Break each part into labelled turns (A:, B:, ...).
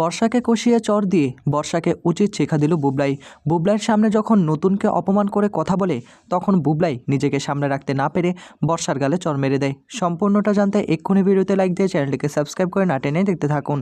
A: বর্ষাকে কষিয়ে চর দিয়ে বর্ষাকে উচিত শেখা দিল বুবলাই। বুবলাইয়ের সামনে যখন নতুনকে অপমান করে কথা বলে, তখন বুবলাই নিজেকে সামনে রাখতে না পেরে বর্ষার গালে চর মেরে দেয়। সম্পূর্ণটা জানতে এক্ষুনি ভিডিওতে লাইক দিয়ে চ্যানেলটিকে সাবস্ক্রাইব করে না টেনে দেখতে থাকুন।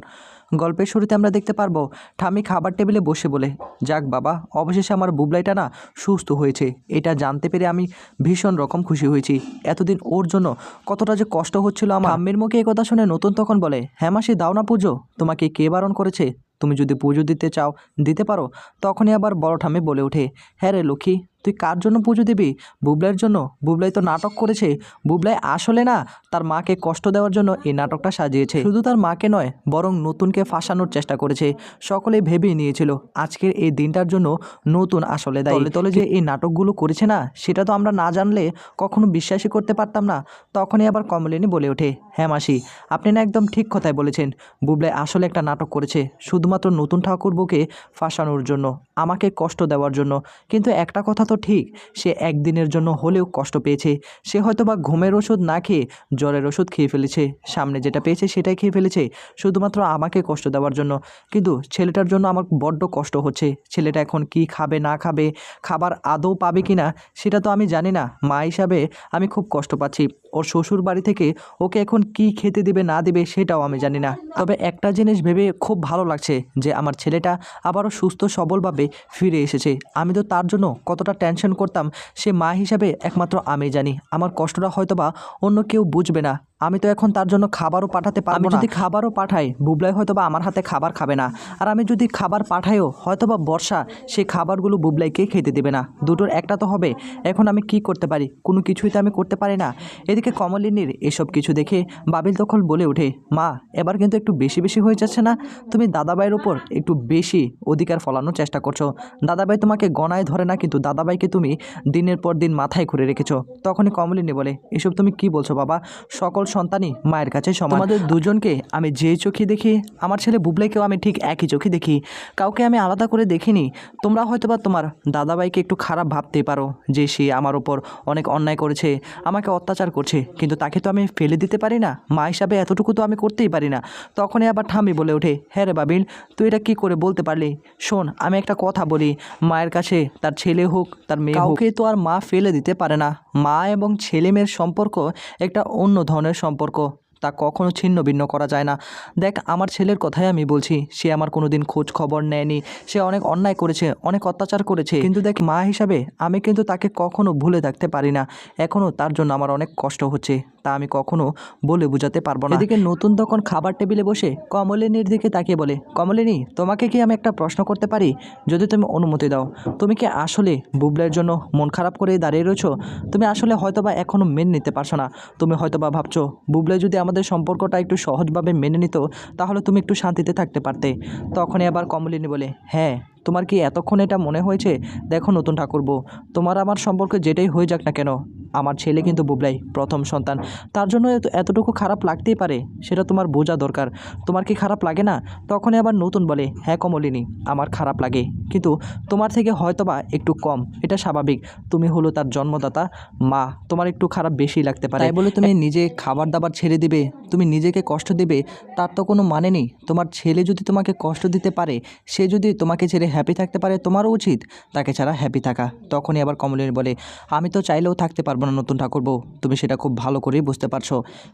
A: গল্পের শুরুতে আমরা দেখতে পারব ঠামি খাবার টেবিলে বসে বলে, যাক বাবা, অবশেষে আমার বুবলাইটা না সুস্থ হয়েছে। এটা জানতে পেরে আমি ভীষণ রকম খুশি হয়েছি। এতদিন ওর জন্য কতটা যে কষ্ট হচ্ছিল আমার। আম্মির মুখে এই কথা শুনে নতুন তখন বলে হ্যাঁ মাসি, দাও না পুজো। তোমাকে কে বারণ করেছে? তুমি যদি পুজো দিতে চাও, দিতে পারো? তখনই আবার বড় ঠামে বলে ওঠে হ্যাঁ রে লক্ষ্মী তুই কার জন্য পুজো দিবি? বুবলাইয়ের জন্য? বুবলাই তো নাটক করেছে। বুবলাই আসলে না তার মাকে কষ্ট দেওয়ার জন্য এই নাটকটা সাজিয়েছে। শুধু তার মাকে নয় বরং নতুনকে ফাঁসানোর চেষ্টা করেছে। সকলে ভেবেই নিয়েছিল আজকের এই দিনটার জন্য নতুন আসলে দায়ী। তলে তলে যে এই নাটকগুলো করেছে না সেটা তো আমরা না জানলে কখনো বিশ্বাসই করতে পারতাম না। তখনই আবার কমলিনী বলে ওঠে হ্যাঁ মাসি আপনি না একদম ঠিক কথাই বলেছেন। বুবলাই আসলে একটা নাটক করেছে শুধুমাত্র নতুন ঠাকুরবুকে ফাঁসানোর জন্য আমাকে কষ্ট দেওয়ার জন্য। কিন্তু একটা কথা তো ঠিক, সে একদিনের জন্য হলেও কষ্ট পেয়েছে। সে হয়তো বা ঘুমের ওষুধ না খেয়ে জ্বরের ওষুধ খেয়ে ফেলেছে। সামনে যেটা পেয়েছে সেটাই খেয়ে ফেলেছে, শুধুমাত্র আমাকে কষ্ট দেওয়ার জন্য। কিন্তু ছেলেটার জন্য আমার বড্ড কষ্ট হচ্ছে। ছেলেটা এখন কি খাবে, না খাবে, খাবার আদৌ পাবে কি না সেটা তো আমি জানি না। মা হিসাবে আমি খুব কষ্ট পাচ্ছি। ওর শ্বশুর বাড়ি থেকে ওকে এখন কি খেতে দেবে, না দেবে সেটাও আমি জানি না। তবে একটা জিনিস ভেবে খুব ভালো লাগছে যে আমার ছেলেটা আবারও সুস্থ, সবলভাবে ফিরে এসেছে। আমি তো তার জন্য কতটা টেনশন করতাম, সে মা হিসাবে একমাত্র আমি জানি। আমার কষ্টটা হয়তো বা অন্য কেউ বুঝবে না। আমি তো এখন তার জন্য খাবারও পাঠাতে পারব যদি খাবারও পাঠাই বুবলাই হয়তো বা আমার হাতে খাবার খাবে না। আর আমি যদি খাবার পাঠাইও হয়তো বা বর্ষা সেই খাবারগুলো বুবলাইকে খেতে দেবে না। দুটোর একটা তো হবে। এখন আমি কি করতে পারি? কোনো কিছুই তো আমি করতে পারি না। এদিকে কমলিনীর এসব কিছু দেখে বাবিল তখন বলে ওঠে মা এবার কিন্তু একটু বেশি বেশি হয়ে যাচ্ছে না? তুমি দাদাভাইয়ের ওপর একটু বেশি অধিকার ফলানোর চেষ্টা করছ। দাদাভাই তোমাকে গণায় ধরে না কিন্তু দাদাবাইকে তুমি দিনের পর দিন মাথায় করে রেখেছো। তখনই কমলিনী বলে এসব তুমি কি বলছো বাবা? সকল সন্তানই মায়ের কাছে সমান। আমাদের দুজনকে আমি যেই চোখে দেখি আমার ছেলে বুবলাইকেও আমি ঠিক একই চোখে দেখি। কাউকে আমি আলাদা করে দেখিনি। তোমরা হয়তো বা তোমার দাদাভাইকে একটু খারাপ ভাবতে পারো যে সে আমার ওপর অনেক অন্যায় করেছে আমাকে অত্যাচার করছে। কিন্তু তাকে তো আমি ফেলে দিতে পারি না। মা হিসাবে এতটুকু তো আমি করতেই পারি না। তখনই আবার ঠামি বলে ওঠে হ্যাঁ রে বাবিল তুই এটা কী করে বলতে পারলি? শোন আমি একটা কথা বলি। মায়ের কাছে তার ছেলে হোক তার মেয়ে কাউকে তো আর মা ফেলে দিতে পারে না। মা এবং ছেলেমেয়ের সম্পর্ক একটা অন্য ধরনের সম্পর্ক। তা কখনো ছিন্ন ভিন্ন করা যায় না। দেখ, আমার ছেলের কথাই আমি বলছি, সে আমার কোনো দিন খোঁজ খবর নেয়নি। সে অনেক অন্যায় করেছে, অনেক অত্যাচার করেছে। কিন্তু দেখ, মা হিসাবে আমি কিন্তু তাকে কখনো ভুলে থাকতে পারি না। এখনও তার জন্য আমার অনেক কষ্ট হচ্ছে, তা আমি কখনো বলে বোঝাতে পারব না। এদিকে নতুন তখন খাবার টেবিলে বসে কমলিনীর দিকে তাকিয়ে বলে, কমলিনী, তোমাকে কি আমি একটা প্রশ্ন করতে পারি? যদি তুমি অনুমতি দাও। তুমি কি আসলে বুবলের জন্য মন খারাপ করে দাঁড়িয়ে রয়েছো? তুমি আসলে হয়তোবা এখনও মেন নিতে পারছ না। তুমি হয়তোবা ভাবছ বুবলে যদি আমাদের সম্পর্কটা একটু সহজভাবে মেনে নিত, তাহলে তুমি একটু শান্তিতে থাকতে পারতে। তখনই আবার কমলিনী বলে হ্যাঁ তোমার কি এতক্ষণ এটা মনে হয়েছে? দেখো নতুন ঠাকুরবো। তোমার আমার সম্পর্কে যেটাই হয়ে যাক না কেন আমার ছেলে কিন্তু বুবলাই প্রথম সন্তান। তার জন্য এত এতটুকু খারাপ লাগতেই পারে সেটা তোমার বোঝা দরকার। তোমার কি খারাপ লাগে না? তখনই আবার নতুন বলে হ্যাঁ কমলিনী আমার খারাপ লাগে। কিন্তু তোমার থেকে হয়তোবা একটু কম এটা স্বাভাবিক। তুমি হলো তার জন্মদাতা। মা তোমার একটু খারাপ বেশি লাগতে পারে। তাই বলে তুমি নিজে খাবার দাবার ছেড়ে দিবে তুমি নিজেকে কষ্ট দেবে তার তো কোনো মানে নেই। তোমার ছেলে যদি তোমাকে কষ্ট দিতে পারে সে যদি তোমাকে ছেড়ে হ্যাপি থাকতে পারে তোমারও উচিত তাকে ছাড়া হ্যাপি থাকা। তখনই আবার কমলিনী বলে আমি তো চাইলেও থাকতে পারব না নতুন ঠাকুর বউ। তুমি সেটা খুব ভালো করেই বুঝতে পারছ।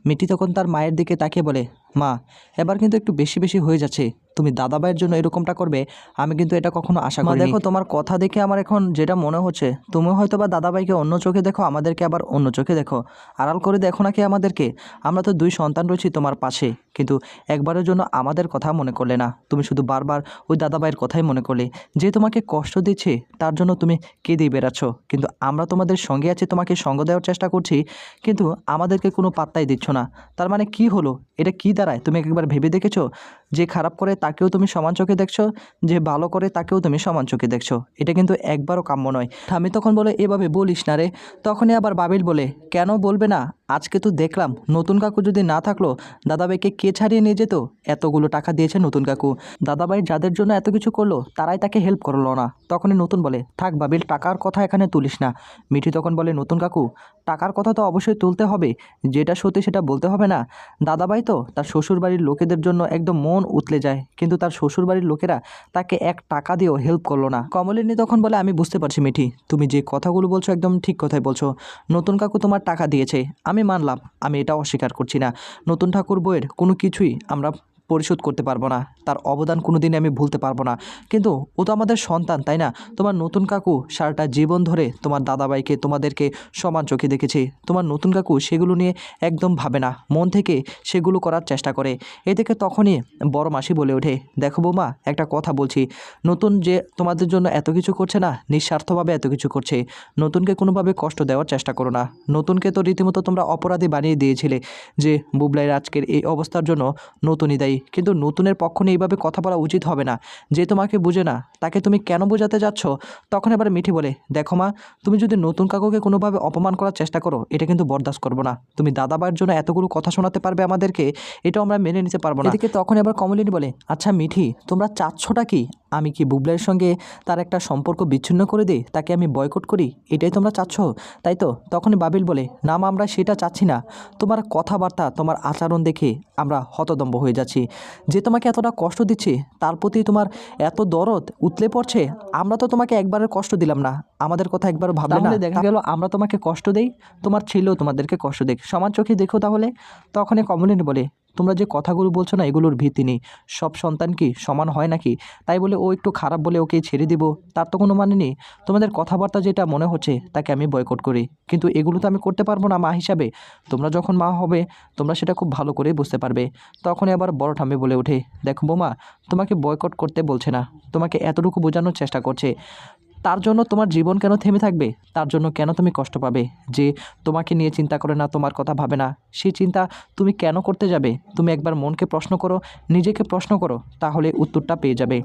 A: মিটি তখন তার মায়ের দিকে তাকিয়ে বলে, মা, এবার কিন্তু একটু বেশি বেশি হয়ে যাচ্ছে। তুমি দাদাভাইয়ের জন্য এরকমটা করবে? আমি কিন্তু এটা কখনো আশা করি দেখো তোমার কথা দেখে আমার এখন যেটা মনে হচ্ছে তুমি হয়তো বা দাদাভাইকে অন্য চোখে দেখো আমাদেরকে আবার অন্য চোখে দেখো। আড়াল করে দেখো নাকি আমাদেরকে? আমরা তো দুই সন্তান রয়েছি তোমার পাশে কিন্তু একবারের জন্য আমাদের কথা মনে করলে না। তুমি শুধু বারবার ওই দাদাভাইয়ের কথাই মনে করলে। যে তোমাকে কষ্ট দিচ্ছে তার জন্য তুমি কেঁদেই বেড়াচ্ছ। কিন্তু আমরা তোমাদের সঙ্গে আছি তোমাকে সঙ্গ দেওয়ার চেষ্টা করছি কিন্তু আমাদেরকে কোনো পাত্তাই দিচ্ছ না। তার মানে কি হলো? এটা কি দাঁড়ায়? তুমি একবার ভেবে দেখেছ? যে খারাপ করে তাকেও তুমি সমান চোখে দেখছ, যে ভালো করে তাকেও তুমি সমান চোখে দেখছ। এটা কিন্তু একবারও কাম্য নয়। আমি তখন বলে, এভাবে বলিস না রে। তখনই আবার বাবিল বলে, কেন বলবে না? আজকে তো দেখলাম নতুন কাকু যদি না থাকল, দাদাভাইকে কে ছাড়িয়ে নিয়ে যেত? এতগুলো টাকা দিয়েছে নতুন কাকু। দাদাভাই যাদের জন্য এত কিছু করল, তারাই তাকে হেল্প করল না। তখনই নতুন বলে, থাক বাবিল, টাকার কথা এখানে তুলিস না। মিঠি তখন বলে, নতুন কাকু, টাকার কথা তো অবশ্যই তুলতে হবে। যেটা সত্যি সেটা বলতে হবে না। দাদাভাই তো তার শ্বশুরবাড়ির লোকেদের জন্য একদম মন উতলে যায়, কিন্তু তার শ্বশুরবাড়ির লোকেরা তাকে এক টাকা দিয়েও হেল্প করল না। কমলিনী তখন বলে, আমি বুঝতে পারছি মিঠি, তুমি যে কথাগুলো বলছো একদম ঠিক কথাই বলছো। নতুন কাকু তোমার টাকা দিয়েছে। আমি মানলাম আমি এটা অস্বীকার করছি না। নতুন ঠাকুর বইয়ের কোনো কিছুই আমরা পরিশোধ করতে পারব না। তার অবদান কোনো দিনে আমি ভুলতে পারব না। কিন্তু ও তো আমাদের সন্তান, তাই না? তোমার নতুন কাকু সারাটা জীবন ধরে তোমার দাদাভাইকে, তোমাদেরকে সমান চোখে দেখেছে। তোমার নতুন কাকু সেগুলো নিয়ে একদম ভাবে না। মন থেকে সেগুলো করার চেষ্টা করে। এ থেকে তখনই বড় মাসি বলে ওঠে, দেখো বৌমা, একটা কথা বলছি। নতুন যে তোমাদের জন্য এত কিছু করছে না, নিঃস্বার্থভাবে এত কিছু করছে। নতুনকে কোনোভাবে কষ্ট দেওয়ার চেষ্টা করো না। নতুনকে তো রীতিমতো তোমরা অপরাধী বানিয়ে দিয়েছিলে যে বুবলাইয়ের আজকের এই অবস্থার জন্য নতুনই দায়ী। কিন্তু নতুনের পক্ষ নিয়ে এইভাবে কথা বলা উচিত হবে না। যে তোমাকে বুঝে না, তাকে তুমি কেন বোঝাতে যাচ্ছ? তখন এবার মিঠি বলে, দেখো মা, তুমি যদি নতুন কাকুকে কোনোভাবে অপমান করার চেষ্টা করো, এটা কিন্তু বরদাস্ত করব না। তুমি দাদাবার জন্য এতগুলো কথা শোনাতে পারবে আমাদেরকে, এটাও আমরা মেনে নিতে পারব না। এদিকে তখন এবার কমলিনী বলে আচ্ছা মিঠি, তোমরা চাচ্ছটা কি? আমি কি বুবলাইয়ের সঙ্গে তার একটা সম্পর্ক বিচ্ছিন্ন করে দিই? তাকে আমি বয়কট করি? এটাই তোমরা চাচ্ছ? তাই তো তখনই বাবিল বলে না মা, আমরা সেটা চাচ্ছি না। তোমার কথাবার্তা তোমার আচরণ দেখে আমরা হতদম্ব হয়ে যাচ্ছি। যে তোমাকে এতটা কষ্ট দিচ্ছে তার প্রতি তোমার এত দরদ উতলে পড়ছে আমরা তো তোমাকে একবারের কষ্ট দিলাম না। আমাদের কথা একবার ভাবলে না। দেখা গেল আমরা তোমাকে কষ্ট দেই তোমার ছেলেও তোমাদেরকে কষ্ট দেখ সমান চোখে দেখো তাহলে। তখনই কমলিনী বলে তোমরা যে কথাগুলো বলছো না এগুলোর ভিত্তি নেই। সব সন্তান কি সমান হয় নাকি? তাই বলে ও একটু খারাপ বলে ওকে ছেড়ে দিব তার তো কোনো মানে নেই। তোমাদের কথাবার্তা যেটা মনে হচ্ছে তাকে আমি বয়কট করি। কিন্তু এগুলো তো আমি করতে পারব না মা হিসাবে। তোমরা যখন মা হবে তোমরা সেটা খুব ভালো করেই বুঝতে পারবে। তখনই আবার বড় ঠাম্মি বলে ওঠে দেখো বোমা তোমাকে বয়কট করতে বলছে না। তোমাকে এতটুকু বোঝানোর চেষ্টা করছে। তার জন্য তোমার জীবন কেন থেমে থাকবে? তার জন্য কেন তুমি কষ্ট পাবে? যে তোমাকে নিয়ে চিন্তা করে না, তোমার কথা ভাবে না। সেই চিন্তা তুমি কেন করতে যাবে? তুমি একবার মনকে প্রশ্ন করো, নিজেকে প্রশ্ন করো, তাহলে উত্তরটা পেয়ে যাবে।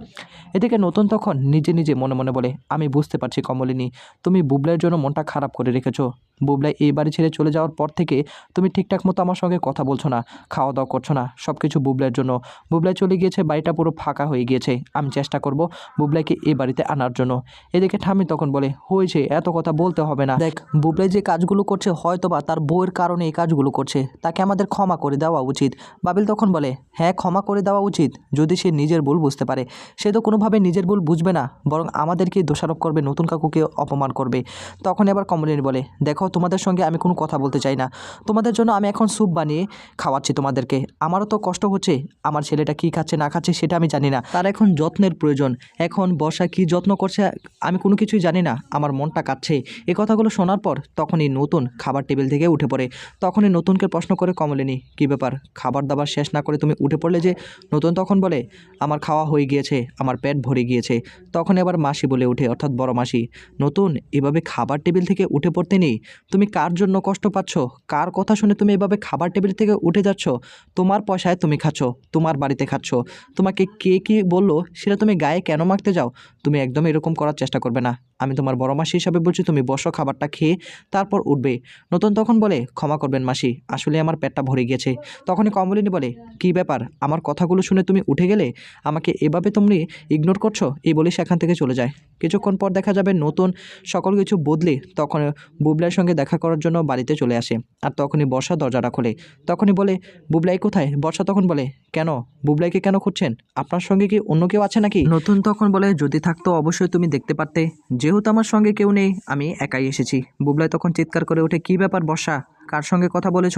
A: এদিকে নতুন তখন নিজে নিজে মনে মনে বলে, আমি বুঝতে পারছি কমলিনী, তুমি বুবলের জন্য মনটা খারাপ করে রেখেছো। বুবলাই এই বাড়ি ছেড়ে চলে যাওয়ার পর থেকে তুমি ঠিকঠাক মতো আমার সঙ্গে কথা বলছো না খাওয়া দাওয়া করছ না সব কিছু বুবলাইয়ের জন্য। বুবলাই চলে গিয়েছে, বাড়িটা পুরো ফাঁকা হয়ে গিয়েছে। আমি চেষ্টা করব বুবলাইকে এই বাড়িতে আনার জন্য। এদিকে ঠামি তখন বলে, হয়েছে, এত কথা বলতে হবে না। দেখ, বুবলাই যে কাজগুলো করছে হয়তো বা তার বউয়ের কারণে এই কাজগুলো করছে। তাকে আমাদের ক্ষমা করে দেওয়া উচিত। বাবিল তখন বলে হ্যাঁ ক্ষমা করে দেওয়া উচিত, যদি সে নিজের ভুল বুঝতে পারে। সে তো কোনোভাবে নিজের ভুল বুঝবে না, বরং আমাদেরকে দোষারোপ করবে, নতুন কাকুকে অপমান করবে। তখন এবার কমলিনী বলে, দেখো তোমাদের সঙ্গে আমি কোনো কথা বলতে চাই না। তোমাদের জন্য আমি এখন স্যুপ বানিয়ে খাওয়াচ্ছি তোমাদেরকে। আমারও তো কষ্ট হচ্ছে। আমার ছেলেটা কী খাচ্ছে, না খাচ্ছে সেটা আমি জানি না। তার এখন যত্নের প্রয়োজন। এখন বর্ষা কী যত্ন করছে, আমি কোনো কিছুই জানি না। আমার মনটা কাটছে এই কথাগুলো শোনার পর তখনই নতুন খাবার টেবিল থেকে উঠে পড়ে। তখনই নতুনকে প্রশ্ন করে কমলিনী, কী ব্যাপার? খাবার দাবার শেষ না করে তুমি উঠে পড়লে যে? নতুন তখন বলে, আমার খাওয়া হয়ে গিয়েছে। আমার পেট ভরে গিয়েছে। তখন এবার মাসি বলে ওঠে, অর্থাৎ বড় মাসি, নতুন এভাবে খাবার টেবিল থেকে উঠে পড়তে নেই। তুমি কার জন্য কষ্ট পাচ্ছ? কার কথা শুনে তুমি এভাবে খাবার টেবিল থেকে উঠে যাচ্ছ? তোমার পয়সায় তুমি খাচ্ছ, তোমার বাড়িতে খাচ্ছ। তোমাকে কে কী বলল, সেটা তুমি গায়ে কেন মাখতে যাও? তুমি একদম এরকম করার চেষ্টা করবে না। আমি তোমার বড় মাসি হিসাবে বলছি, তুমি বসো খাবারটা খেয়ে তারপর উঠবে। নতুন তখন বলে, ক্ষমা করবেন মাসি, আসলে আমার পেটটা ভরে গিয়েছে। তখনই কমলিনী বলে, কি ব্যাপার? আমার কথাগুলো শুনে তুমি উঠে গেলে? আমাকে এভাবে তুমি ইগনোর করছ? এই বলে সেখান থেকে চলে যায়। কিছুক্ষণ পর দেখা যাবে নতুন সকল কিছু বদলে তখন বুবলাইয়ের সঙ্গে দেখা করার জন্য বাড়িতে চলে আসে। আর তখনই বর্ষা দরজাটা খোলে। তখনই বলে, বুবলাই কোথায়? বর্ষা তখন বলে, কেন? বুবলাইকে কেন খুঁজছেন? আপনার সঙ্গে কি অন্য কেউ আছে নাকি? নতুন তখন বলে, যদি থাকতো অবশ্যই তুমি দেখতে পারতে। যেহেতু আমার সঙ্গে কেউ নেই, আমি একাই এসেছি। বুবলাই তখন চিৎকার করে ওঠে, কি ব্যাপার বর্ষা? কার সঙ্গে কথা বলেছ?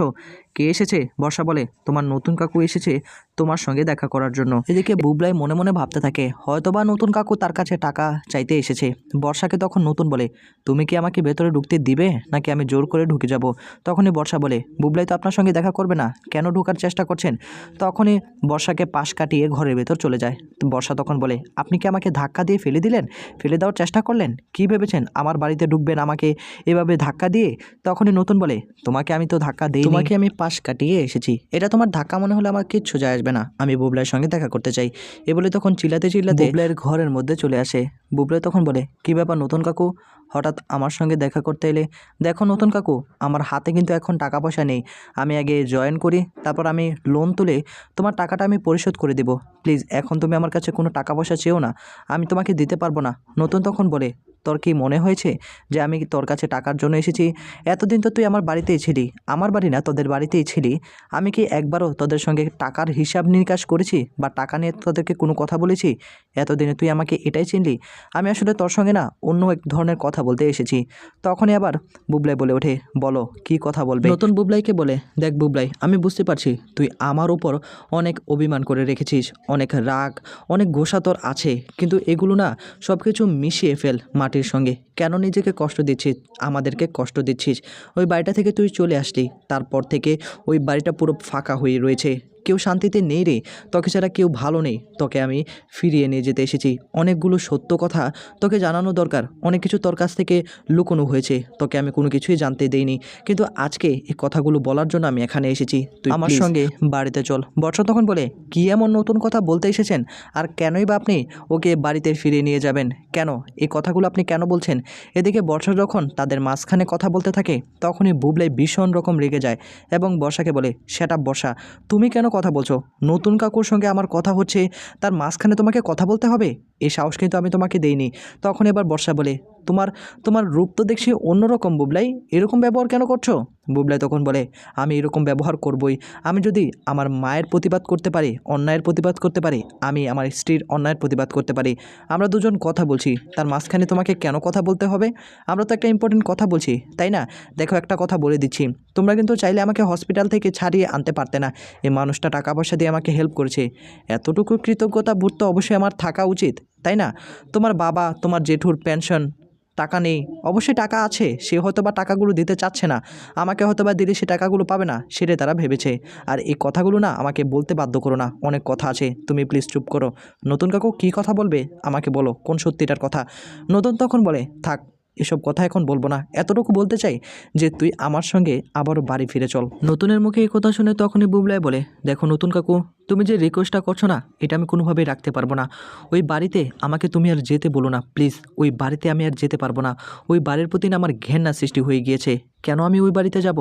A: কে এসেছে? বর্ষা বলে, তোমার নতুন কাকু এসেছে তোমার সঙ্গে দেখা করার জন্য। এদিকে বুবলাই মনে মনে ভাবতে থাকে, হয়তোবা নতুন কাকু তার কাছে টাকা চাইতে এসেছে। বর্ষাকে তখন নতুন বলে, তুমি কি আমাকে ভেতরে ঢুকতে দিবে? নাকি আমি জোর করে ঢুকে যাব? তখনই বর্ষা বলে, বুবলাই তো আপনার সঙ্গে দেখা করবে না, কেন ঢোকার চেষ্টা করছেন? তখনই বর্ষাকে পাশ কাটিয়ে ঘরের ভেতর চলে যায়। বর্ষা তখন বলে, আপনি কি আমাকে ধাক্কা দিয়ে ফেলে দিলেন? ফেলে দেওয়ার চেষ্টা করলেন? কি ভেবেছেন? আমার বাড়িতে ঢুকবেন আমাকে এভাবে ধাক্কা দিয়ে? তখনই নতুন বলে, তোমাকে তোমাকে আমি তো ধাক্কা দিই তোমাকে আমি পাশ কাটিয়ে এসেছি। এটা তোমার ধাক্কা মনে হলে আমার কিচ্ছু যায় আসবে না। আমি বুবলাইয়ের সঙ্গে দেখা করতে চাই। এ বলে তখন চিল্লাতে চিল্লাতে বুবলাইয়ের ঘরের মধ্যে চলে আসে। বুবলাই তখন বলে কী ব্যাপার নতুন কাকু? হঠাৎ আমার সঙ্গে দেখা করতে এলে দেখো নতুন কাকু আমার হাতে কিন্তু এখন টাকা পয়সা নেই। আমি আগে জয়েন করি তারপর আমি লোন তুলে তোমার টাকাটা আমি পরিশোধ করে দেবো। প্লিজ এখন তুমি আমার কাছে কোনো টাকা পয়সা চেও না। আমি তোমাকে দিতে পারব না। নতুন তখন বলে তোর কি মনে হয়েছে যে আমি তোর কাছে টাকার জন্য এসেছি? এতদিন তো তুই আমার বাড়িতেই ছিলি, আমার বাড়ি না তোদের বাড়িতেই ছিলি। আমি কি একবারও তোদের সঙ্গে টাকার হিসাব নিকাশ করেছি বা টাকা নিয়ে তোদেরকে কোনো কথা বলেছি? এতদিনে তুই আমাকে এটাই চিনলি। আমি আসলে তোর সঙ্গে না অন্য এক ধরনের কথা বলতে এসেছি। তখনই আবার বুবলাই বলে ওঠে, বলো, কি কথা বলবে? নতুন বুবলাইকে বলে, দেখ বুবলাই, আমি বুঝতে পারছি, তুই আমার উপর অনেক অভিমান করে রেখেছিস, অনেক রাগ, অনেক গোসা তোর আছে, কিন্তু এগুলো না সব কিছু মিশিয়ে ফেল মাটির সঙ্গে। কেন নিজেকে কষ্ট দিচ্ছিস, আমাদেরকে কষ্ট দিচ্ছিস? ওই বাড়িটা থেকে তুই চলে আসলে। তারপর থেকে ওই বাড়িটা পুরো ফাঁকা হয়ে রয়েছে। কেউ শান্তিতে নেই রে তোকে ছাড়া কেউ ভালো নেই। তোকে আমি ফিরিয়ে নিয়ে যেতে এসেছি। অনেকগুলো সত্য কথা তোকে জানানো দরকার। অনেক কিছু তোর কাছ থেকে লুকোনো হয়েছে। তোকে আমি কোনো কিছুই জানতে দেইনি। কিন্তু আজকে এই কথাগুলো বলার জন্য আমি এখানে এসেছি। তুই আমার সঙ্গে বাড়িতে চল। বর্ষা তখন বলে কি এমন নতুন কথা বলতে এসেছেন? আর কেনই বা আপনি ওকে বাড়িতে ফিরিয়ে নিয়ে যাবেন? কেন? এই কথাগুলো আপনি কেন বলছেন? এদিকে বর্ষা যখন তাদের মাঝখানে কথা বলতে থাকে তখনই বুবলাই ভীষণ রকম রেগে যায় এবং বর্ষাকে বলে সেটা বর্ষা তুমি কেন কথা বলছো। নতুন কাকুর সঙ্গে আমার কথা হচ্ছে, তার মাঝখানে তোমাকে কথা বলতে হবে? এই সাহস কিন্তু আমি তোমাকে দেইনি। তখন এবার বর্ষা বলে তোমার তোমার রূপ তো দেখছি অন্যরকম বুবলাই। এরকম ব্যবহার কেন করছ? বুবলাই তখন বলে, আমি এরকম ব্যবহার করবই। আমি যদি আমার মায়ের প্রতিবাদ করতে পারি, অন্যায়ের প্রতিবাদ করতে পারি, আমি আমার স্ত্রীর অন্যায়ের প্রতিবাদ করতে পারি। আমরা দুজন কথা বলছি, তার মাঝখানে তোমাকে কেন কথা বলতে হবে? আমরা তো একটা ইম্পর্টেন্ট কথা বলছি, তাই না? দেখো, একটা কথা বলে দিচ্ছি। তোমরা কিন্তু চাইলে আমাকে হসপিটাল থেকে ছাড়িয়ে আনতে পারতে না। এই মানুষটা টাকা পয়সা দিয়ে আমাকে হেল্প করেছে। এতটুকু কৃতজ্ঞতা বোধ তো অবশ্যই আমার থাকা উচিত, তাই না? তোমার বাবা, তোমার জেঠুর পেনশন টাকা নেই। অবশ্যই টাকা আছে। সে হয়তো বা টাকাগুলো দিতে চাচ্ছে না। আমাকে হয়তো বা দিলে সে টাকাগুলো পাবে না, সেটাই তারা ভেবেছে। আর এই কথাগুলো না আমাকে বলতে বাধ্য করো না। অনেক কথা আছে। তুমি প্লিজ চুপ করো। নতুন কাকু কী কথা বলবে? আমাকে বলো। কোন সত্যিটার কথা? নতুন তখন বলে, থাক এসব কথা এখন বলব না। এতটুকু বলতে চাই যে তুই আমার সঙ্গে আবারও বাড়ি ফিরে চল। নতুনের মুখে এই কথা শুনে তখনই বুবলাই বলে, দেখো নতুন কাকু, তুমি যে রিকোয়েস্টটা করছ না, এটা আমি কোনোভাবেই রাখতে পারব না। ওই বাড়িতে আমাকে তুমি আর যেতে বলো না প্লিজ ওই বাড়িতে আমি আর যেতে পারব না। ওই বাড়ির প্রতি আমার ঘেন্না সৃষ্টি হয়ে গিয়েছে। কেন আমি ওই বাড়িতে যাব?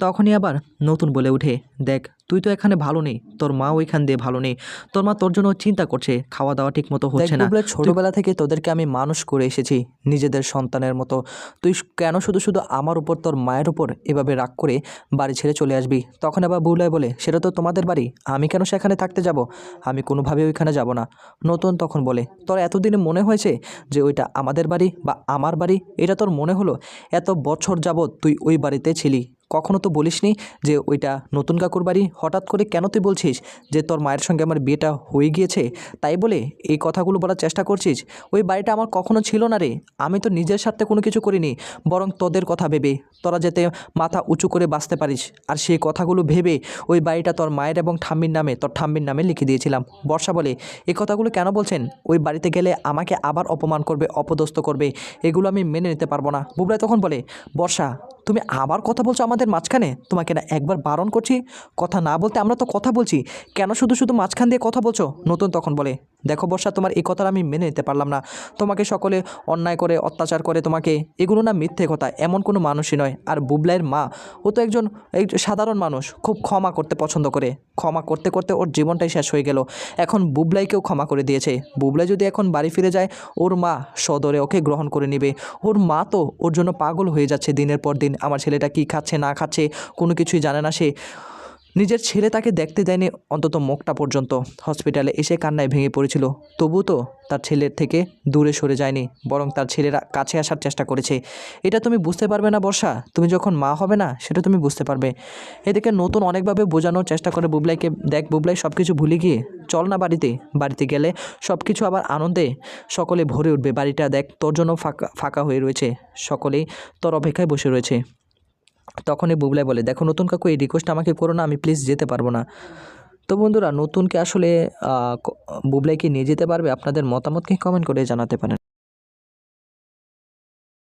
A: তখনই আবার নতুন বলে উঠে দেখ তুই তো এখানে ভালো নেই তোর মা ওইখান দিয়ে ভালো নেই তোর মা তোর জন্য চিন্তা করছে খাওয়া দাওয়া ঠিক মতো হচ্ছে না ছোটবেলা থেকে তোদেরকে আমি মানুষ করে এসেছি নিজেদের সন্তানের মতো। তুই কেন শুধু শুধু আমার উপর তোর মায়ের উপর এভাবে রাগ করে বাড়ি ছেড়ে চলে আসবি? তখন আবার বুলাই বলে সেটা তো তোমাদের বাড়ি আমি কেন সেখানে থাকতে যাব? আমি কোনোভাবে ওইখানে যাব না। নতুন তখন বলে তোর এতদিনে মনে হয়েছে যে ওইটা আমাদের বাড়ি বা আমার বাড়ি? এটা তোর মনে হলো? এত বছর যাবৎ তুই ওই বাড়িতে ছিলি। কখনো তো বলিসনি যে ওইটা নতুন কাকুর বাড়ি? হঠাৎ করে কেন তুই বলছিস যে তোর মায়ের সঙ্গে আমার বিয়েটা হয়ে গিয়েছে? তাই বলে এই কথাগুলো বলার চেষ্টা করছিস? ওই বাড়িটা আমার কখনো ছিল না রে। আমি তো নিজের স্বার্থে কোনো কিছু করিনি, বরং তোদের কথা ভেবে। তোরা যাতে মাথা উঁচু করে বাঁচতে পারিস। আর সেই কথাগুলো ভেবে ওই বাড়িটা তোর মায়ের এবং ঠাম্মির নামে, তোর ঠাম্মির নামে লিখে দিয়েছিলাম। বর্ষা বলে এই কথাগুলো কেন বলছেন? ওই বাড়িতে গেলে আমাকে আবার অপমান করবে, অপদস্থ করবে। এগুলো আমি মেনে নিতে পারব না। বুবলাই তখন বলে, বর্ষা তুমি আবার কথা বলছো আমাদের মাঝখানে? তোমাকে না একবার বারণ করছি। কথা না বলতে আমরা তো কথা বলছি। কেন শুধু শুধু মাঝখান দিয়ে কথা বলছো? নতুন তখন বলে। দেখো বর্ষা, তোমার এই কথাটা আমি মেনে নিতে পারলাম না। তোমাকে সকলে অন্যায় করে, অত্যাচার করে, তোমাকে এগুলো না মিথ্যে কথা, এমন কোনো মানুষই নয়। আর বুবলাইয়ের মা, ও তো একজন, এক সাধারণ মানুষ, খুব ক্ষমা করতে পছন্দ করে। ক্ষমা করতে করতে ওর জীবনটাই শেষ হয়ে গেল। এখন বুবলাইকেও ক্ষমা করে দিয়েছে। বুবলাই যদি এখন বাড়ি ফিরে যায়, ওর মা সদরে ওকে গ্রহণ করে নেবে। ওর মা তো ওর জন্য পাগল হয়ে যাচ্ছে দিনের পর দিন। আমার ছেলেটা কি খাচ্ছে, না খাচ্ছে, কোনো কিছুই জানে না সে। নিজের ছেলে তাকে দেখতে দেয়নি অন্তত মুখটা পর্যন্ত। হসপিটালে এসে কান্নায় ভেঙে পড়েছিল। তবু তো তার ছেলের থেকে দূরে সরে যায়নি, বরং তার ছেলেরা কাছে আসার চেষ্টা করেছে। এটা তুমি বুঝতে পারবে না, বর্ষা। তুমি যখন মা হবে না, সেটা তুমি বুঝতে পারবে। এদিকে নতুন অনেকভাবে বোঝানোর চেষ্টা করে বুবলাইকে, দেখ বুবলাই সব কিছু ভুলে গিয়ে চল না বাড়িতে। বাড়িতে গেলে সব কিছু আবার আনন্দে সকলে ভরে উঠবে। বাড়িটা দেখ, তোর জন্য ফাঁকা ফাঁকা হয়ে রয়েছে। সকলেই তোর অপেক্ষায় বসে রয়েছে। তখনই বুবলাই বলে, দেখো নতুন কাকু, এই রিকোয়েস্ট আমাকে করো না, আমি প্লিজ যেতে পারব না। তো বন্ধুরা, নতুনকে আসলে বুবলাইকে নিয়ে যেতে পারবে, আপনাদের মতামতকে কমেন্ট করে জানাতে পারেন।